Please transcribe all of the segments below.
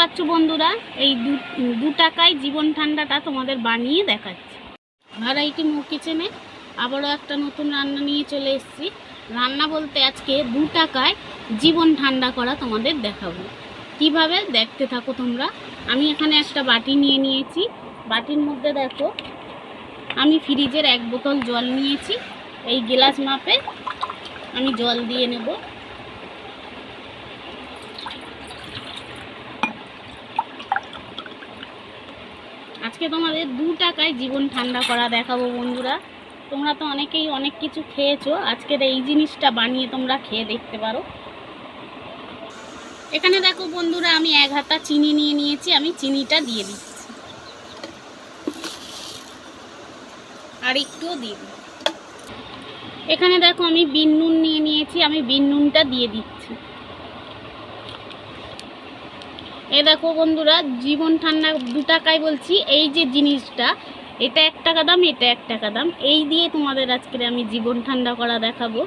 দেখছ বন্ধুরা, এই দু টাকায় জীবন ঠান্ডাটা তোমাদের বানিয়ে দেখাচ্ছি। ভ্যারাইটি মো কিচেনে, আবারও একটা নতুন রান্না নিয়ে চলে এসেছি। রান্না বলতে আজকে দু টাকায় জীবন ঠান্ডা করা তোমাদের দেখাবো। কীভাবে দেখতে থাকো তোমরা? আমি এখানে একটা বাটি নিয়ে নিয়েছি। বাটির মধ্যে দেখো, আমি ফ্রিজের এক বোতল জল নিয়েছি। এই গ্লাস মাপে আমি জল দিয়ে নেব। আজকে তোমাদের দু টাকায় জীবন ঠান্ডা করা দেখাবো বন্ধুরা। তোমরা তো অনেকেই অনেক কিছু খেয়েছো, আজকের এই জিনিসটা বানিয়ে তোমরা খেয়ে দেখতে পারো। এখানে দেখো বন্ধুরা, আমি এক হাতা চিনি নিয়ে নিয়েছি, আমি চিনিটা দিয়ে দিচ্ছি। আর একটুও দিয়ে দিই। এখানে দেখো আমি বিন নুন নিয়ে নিয়েছি, আমি বিন নুনটা দিয়ে দিচ্ছি। এ দেখো বন্ধুরা, জীবন ঠান্ডা দু টাকায় বলছি, এই যে জিনিসটা, এটা এক টাকা দাম, এটা এক টাকা দাম, এই দিয়ে তোমাদের আজকের আমি জীবন ঠান্ডা করা দেখাবো।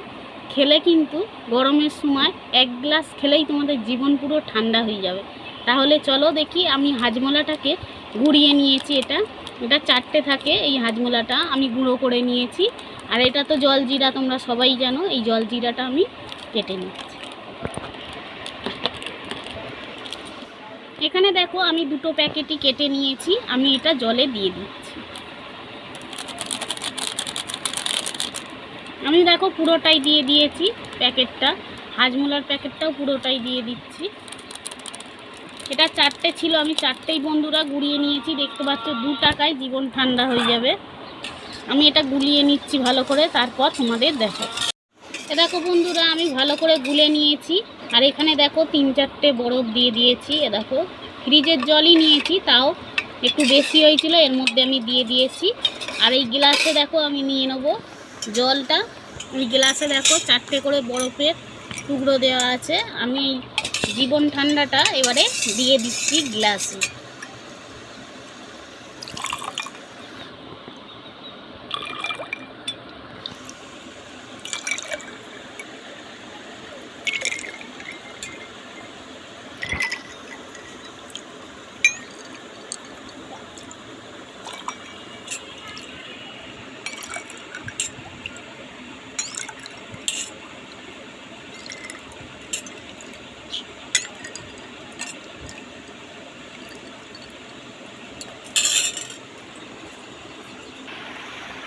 খেলে কিন্তু গরমের সময় এক গ্লাস খেলেই তোমাদের জীবন পুরো ঠান্ডা হয়ে যাবে। তাহলে চলো দেখি আমি হাজমোলাটাকে গুঁড়িয়ে নিয়েছি এটা। এটা চারটে থাকে, এই হাজমোলাটা আমি গুঁড়ো করে নিয়েছি। আর এটা তো জল জিরা তোমরা সবাই জানো, এই জল জিরাটা আমি কেটে নিচ্ছি এখানে দেখো আমি দুটো প্যাকেটই কেটে নিয়েছি, আমি এটা জলে দিয়ে দিচ্ছি। আমি দেখো পুরোটাই দিয়ে দিয়েছি প্যাকেটটা, হাজমোলার প্যাকেটটাও পুরোটাই দিয়ে দিচ্ছি। এটা চারটে ছিল, আমি চারটেই বন্ধুরা গুড়িয়ে নিয়েছি, দেখতে পাচ্ছ দু টাকায় জীবন ঠান্ডা হয়ে যাবে। আমি এটা গুলিয়ে নিচ্ছি ভালো করে, তারপর তোমাদের দেখো এ দেখো বন্ধুরা, আমি ভালো করে গুলে নিয়েছি। আর এখানে দেখো তিন চারটে বরফ দিয়ে দিয়েছি, এ দেখো। ফ্রিজের জলই নিয়েছি, তাও একটু বেশি হয়েছিল, এর মধ্যে আমি দিয়ে দিয়েছি। আর এই গ্লাসে দেখো আমি নিয়ে নেব জলটা। ওই গ্লাসে দেখো চারটে করে বরফের টুকরো দেওয়া আছে। আমি জীবন ঠান্ডাটা এবারে দিয়ে দিচ্ছি গ্লাসে।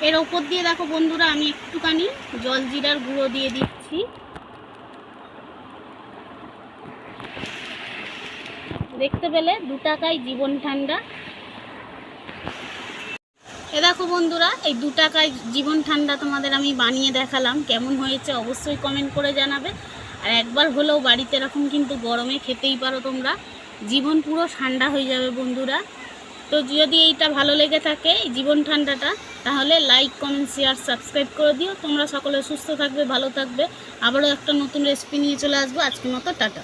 এর ওপর দিয়ে দেখো বন্ধুরা, আমি একটুখানি জল জিরার গুঁড়ো দিয়ে দিচ্ছি। দেখতে পেলে দু টাকায় জীবন ঠান্ডা। এ দেখো বন্ধুরা, এই দু টাকায় জীবন ঠান্ডা তোমাদের আমি বানিয়ে দেখালাম। কেমন হয়েছে অবশ্যই কমেন্ট করে জানাবে। আর একবার হলেও বাড়িতে এরকম কিন্তু গরমে খেতেই পারো তোমরা। জীবন পুরো ঠান্ডা হয়ে যাবে বন্ধুরা। তো যদি এইটা ভালো লেগে থাকে, এই জীবন ঠান্ডাটা, তাহলে লাইক কমেন্ট শেয়ার সাবস্ক্রাইব করে দিও। তোমরা সকলে সুস্থ থাকবে, ভালো থাকবে। আবারও একটা নতুন রেসিপি নিয়ে চলে আসব। আজকের মতো টাটা।